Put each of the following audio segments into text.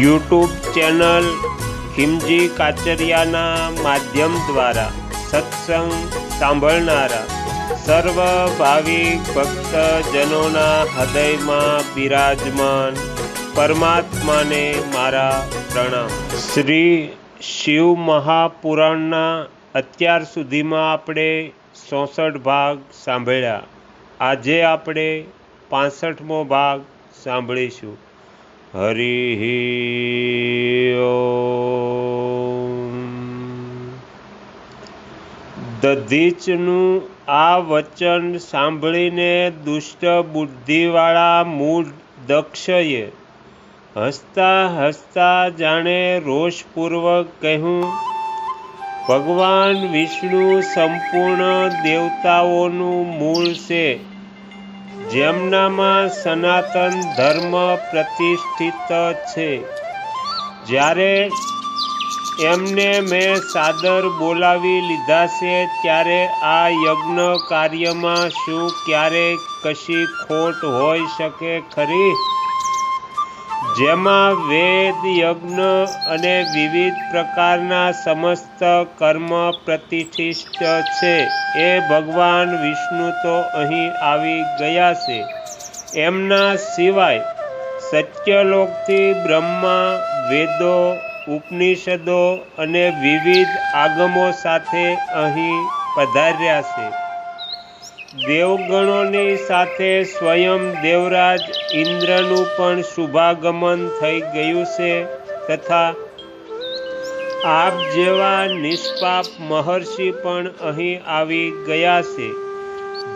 YouTube channel Khimji કાચરિયાના માધ્યમ દ્વારા સત્સંગ સાંભળનારા સર્વ ભાવિક ભક્તજનોના હૃદયમાં બિરાજમાન પરમાત્માને મારા પ્રણામ. શ્રી શિવ મહાપુરાણના અત્યાર સુધીમાં આપણે ચોસઠ ભાગ સાંભળ્યા. આજે આપણે પાસઠમો ભાગ સાંભળીશું. હરિ દધીચનું આ વચન સાંભળીને દુષ્ટ બુદ્ધિવાળા મૂળ દક્ષએ હસતા હસતા જાણે રોષપૂર્વક કહ્યું, ભગવાન વિષ્ણુ સંપૂર્ણ દેવતાઓનું મૂળ છે. જેમનામાં સનાતન ધર્મ પ્રતિષ્ઠિત છે. જ્યારે એમને મેં સાદર બોલાવી લીધા છે, ત્યારે આ યજ્ઞ કાર્યમાં શું ક્યારેક કશી ખોટ હોઈ શકે ખરી? જેમાં વેદ, યજ્ઞ અને વિવિધ પ્રકારના સમસ્ત કર્મ પ્રતિષ્ઠિત છે. એ ભગવાન વિષ્ણુ તો અહીં આવી ગયા છે. એમના સિવાય સત્યલોકથી બ્રહ્મા, વેદો, ઉપનિષદો અને વિવિધ આગમો સાથે અહીં પધાર્યા છે. દેવગણોની સાથે સ્વયં દેવરાજ ઇન્દ્રનું પણ શુભાગમન થઈ ગયું છે તથા આપ જેવા નિષ્પાપ મહર્ષિ પણ અહીં આવી ગયા છે.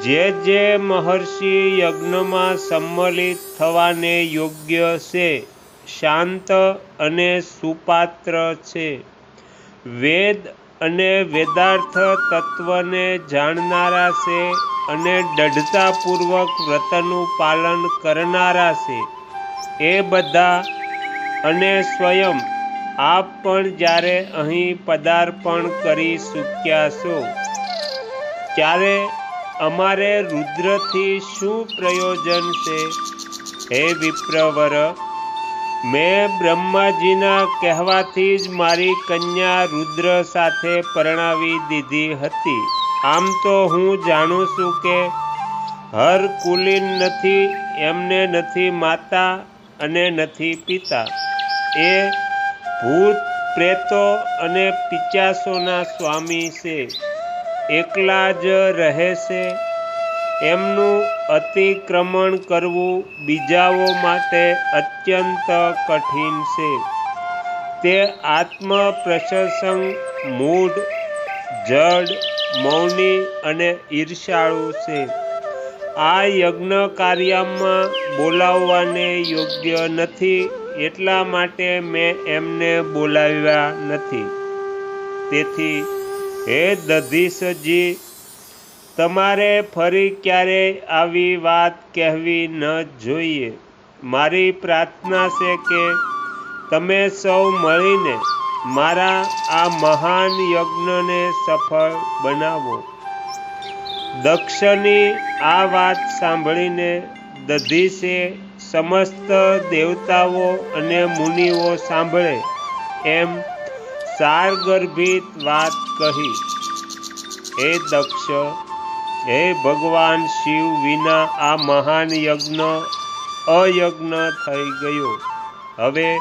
જે જે મહર્ષિ યજ્ઞમાં સંમલિત થવાને યોગ્ય છે, શાંત અને સુપાત્ર છે. વેદ અને વેદાર્થ તત્વને જાણનારા છે અને દઢતાપૂર્વક વ્રતનું પાલન કરનારા છે. એ બધા અને સ્વયં આપ પણ જ્યારે અહીં પદાર્પણ કરી ચૂક્યા છો, ત્યારે અમારે રુદ્રથી શું પ્રયોજન છે? હે વિપ્રવર મેં બ્રહ્માજીના કહેવાથી જ મારી કન્યા રુદ્ર સાથે પરણાવી દીધી હતી. આમ તો હું જાણું છું કે હર કુલીન નથી, એમને નથી માતા અને નથી પિતા. એ ભૂત પ્રેતો અને પિચાસોના સ્વામી છે. એકલા જ રહે છે. એમનું અતિક્રમણ કરવું બીજાઓ માટે અત્યંત કઠિન છે. તે આત્મ પ્રશંસંગ મૂઢ, જડ, મૌની અને ઈર્ષાળુ છે. આ યજ્ઞ કાર્યમાં બોલાવવાને યોગ્ય નથી એટલા માટે મેં એમને બોલાવ્યા નથી. તેથી, હે દધીશજી તમારે ફરી ક્યારેય આવી વાત કહેવી ન જોઈએ. મારી પ્રાર્થના છે કે તમે સૌ મળીને મારા આ મહાન યજ્ઞને સફળ બનાવો. દક્ષની આ વાત સાંભળીને દધીશે સમસ્ત દેવતાઓ અને મુનિઓ સાંભળે એમ સારગર્ભિત વાત કહી. હે દક્ષ હે ભગવાન શિવ વિના આ મહાન યજ્ઞ અયજ્ઞ થઈ ગયો. હવે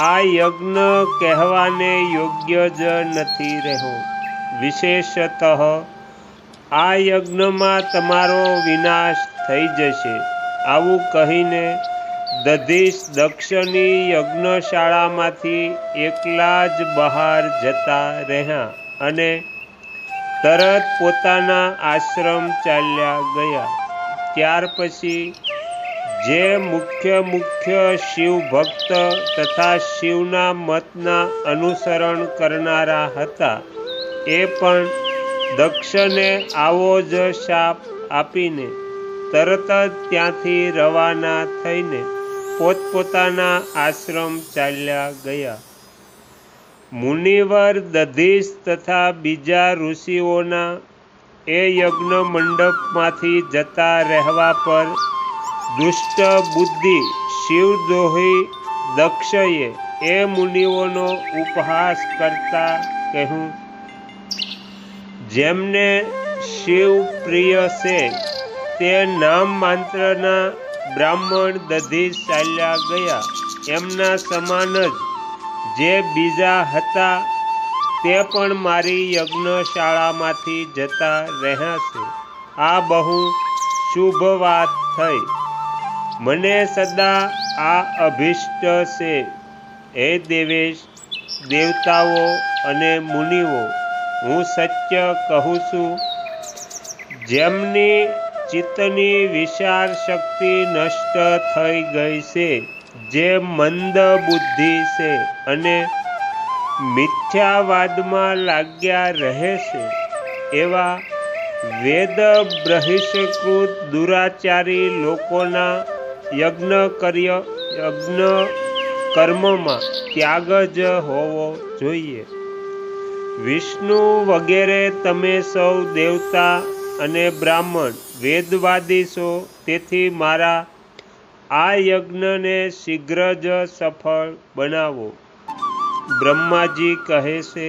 આ યજ્ઞ કહેવાને યોગ્ય જ નથી રહ્યો. વિશેષતઃ આ યજ્ઞમાં તમારો વિનાશ થઈ જશે. આવું કહીને દધીશ દક્ષની યજ્ઞશાળામાંથી એકલા જ બહાર જતા રહ્યા અને તરત પોતાના આશ્રમ ચાલ્યા ગયા. ત્યાર પછી જે મુખ્ય મુખ્ય શિવ ભક્ત તથા શિવના મતના અનુસરણ કરનારા હતા, એ પણ દક્ષને આવો જ શાપ આપીને તરત જ ત્યાંથી રવાના થઈને પોતપોતાના આશ્રમ ચાલ્યા ગયા. મુનિવર દધીશ તથા બીજા ઋષિઓના એ યજ્ઞ મંડપમાંથી જતા રહેવા પર દુષ્ટ બુદ્ધિ શિવદ્રોહી દક્ષએ એ મુનિઓનો ઉપહાસ કરતા કહ્યું, જેમને શિવ પ્રિય છે, તે નામ માત્રના બ્રાહ્મણ દધી ચાલ્યા ગયા. એમના સમાન જ જે બીજા હતા, તે પણ મારી યજ્ઞશાળામાંથી જતા રહ્યા છે આ બહુ શુભ વાત થઈ. મને સદા આ અભિષ્ટ છે. હે દેવેશ, દેવતાઓ અને મુનિઓ, હું સત્ય કહું છું. જેમની ચિત્તની વિશાળ શક્તિ નષ્ટ થઈ ગઈ છે. જે મંદ બુદ્ધિ છે અને મિથ્યાવાદમાં લાગ્યા રહે છે, એવા વેદ બ્રહિષ્કૃત દુરાચારી લોકોના યજ્ઞ કર્ય, યજ્ઞ કર્મમાં ત્યાગ જ હોવો જોઈએ. વિષ્ણુ વગેરે તમે સૌ દેવતા અને બ્રાહ્મણ, વેદવાદી છો, તેથી મારા આ યજ્ઞને શીઘ્ર જ સફળ બનાવો. બ્રહ્માજી કહે છે,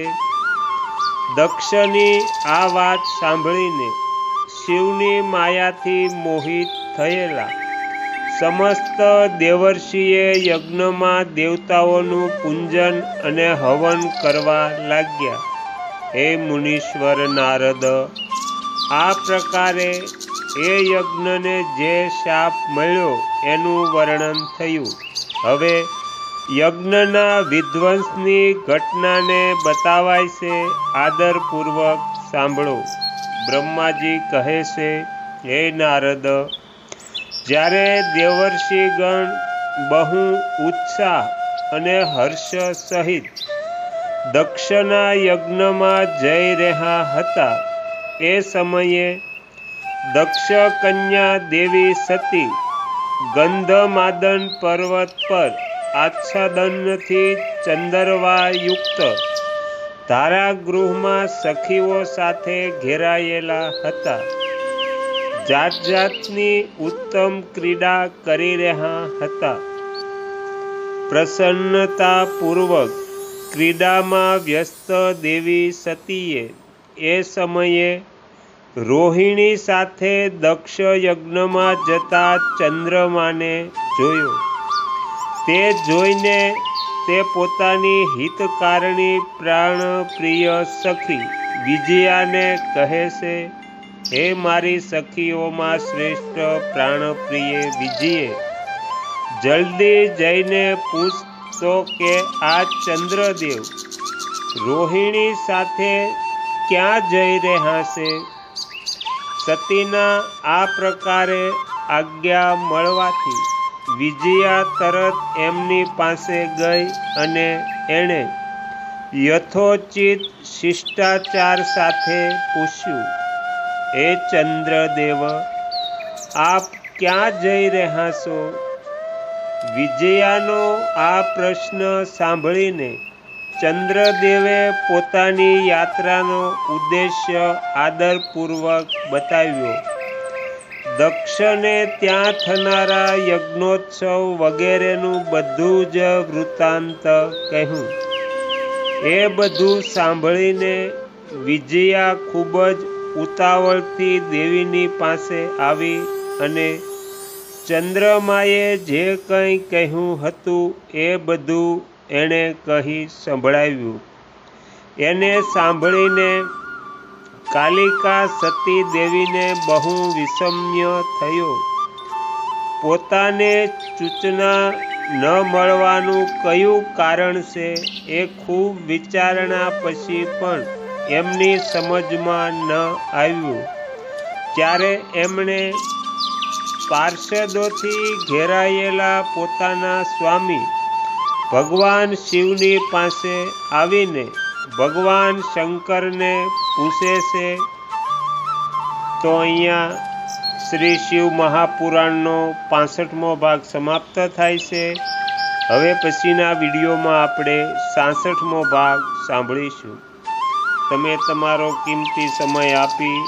દક્ષની આ વાત સાંભળીને શિવની માયાથી મોહિત થયેલા સમસ્ત દેવર્ષિએ યજ્ઞમાં દેવતાઓનું પૂંજન અને હવન કરવા લાગ્યા. હે મુનીશ્વર નારદ, આ પ્રકારે એ યજ્ઞને જે શાપ મળ્યો એનું વર્ણન થયું. હવે યજ્ઞના વિધ્વંસની ઘટનાને બતાવાય છે, આદરપૂર્વક સાંભળો. બ્રહ્માજી કહે છે, હે નારદ, જ્યારે દેવર્ષિગણ બહુ ઉત્સાહ અને હર્ષ સહિત દક્ષના યજ્ઞમાં જઈ રહ્યા હતા, એ સમયે દક્ષ કન્યા દેવી સતી ગંધમાદન પર્વત પર આચ્છાદનથી ચંદરવાયુક્ત. ધારાગૃહમાં સખીઓ સાથે ઘેરાયેલા હતા. જાત જાતની ઉત્તમ ક્રીડા કરી રહ્યા હતા. પ્રસન્નતાપૂર્વક ક્રીડામાં વ્યસ્ત દેવી સતીએ એ સમયે રોહિણી સાથે દક્ષ યજ્ઞમાં જતા ચંદ્રમાને જોયો. તે જોઈને તે પોતાની હિતકારણી પ્રાણપ્રિય સખી વિજયાને કહે છે, હે મારી સખીઓમાં શ્રેષ્ઠ પ્રાણપ્રિય વિજયે, જલ્દી જઈને પૂછતો કે આ ચંદ્રદેવ રોહિણી સાથે ક્યાં જઈ રહ્યા છે? સતીના આ પ્રકારે આજ્ઞા મળવાથી વિજયા તરત એમની પાસે ગઈ અને એણે યથોચિત શિષ્ટાચાર સાથે પૂછ્યું હે ચંદ્રદેવ, આપ ક્યાં જઈ રહ્યા છો? વિજયાનો આ પ્રશ્ન સાંભળીને ચંદ્રદેવે પોતાની યાત્રાનો ઉદ્દેશ્ય આદરપૂર્વક બતાવ્યો. દક્ષને ત્યાં થનારા યજ્ઞોત્સવ વગેરેનું બધું જ વૃત્તાંત કહ્યું. એ બધું સાંભળીને વિજયા ખૂબ જ ઉતાવળથી દેવીની પાસે આવી અને ચંદ્રમાએ જે કંઈ કહ્યું હતું એ બધું એણે કહી સંભળાવ્યું. એને સાંભળીને કાલિકા સતી દેવીને બહુ વિષમ્ય થયો. પોતાને સૂચના ન મળવાનું કયું કારણ છે એ ખૂબ વિચારણા પછી પણ એમની સમજમાં ન આવ્યું. ત્યારે એમણે પાર્ષદોથી ઘેરાયેલા પોતાના સ્વામી ભગવાન શિવની પાસે આવીને ભગવાન શંકરને પૂછે છે, તો અહીંયા શ્રી શિવ મહાપુરાણનો પાસઠમો ભાગ સમાપ્ત થાય છે. હવે પછીના વિડીયોમાં આપણે સાસઠમો ભાગ સાંભળીશું. તમે તમારો કિંમતી સમય આપી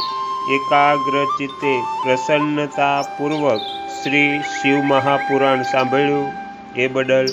એકાગ્ર ચિત્તે પ્રસન્નતાપૂર્વક શ્રી શિવ મહાપુરાણ સાંભળ્યું. એ બદલ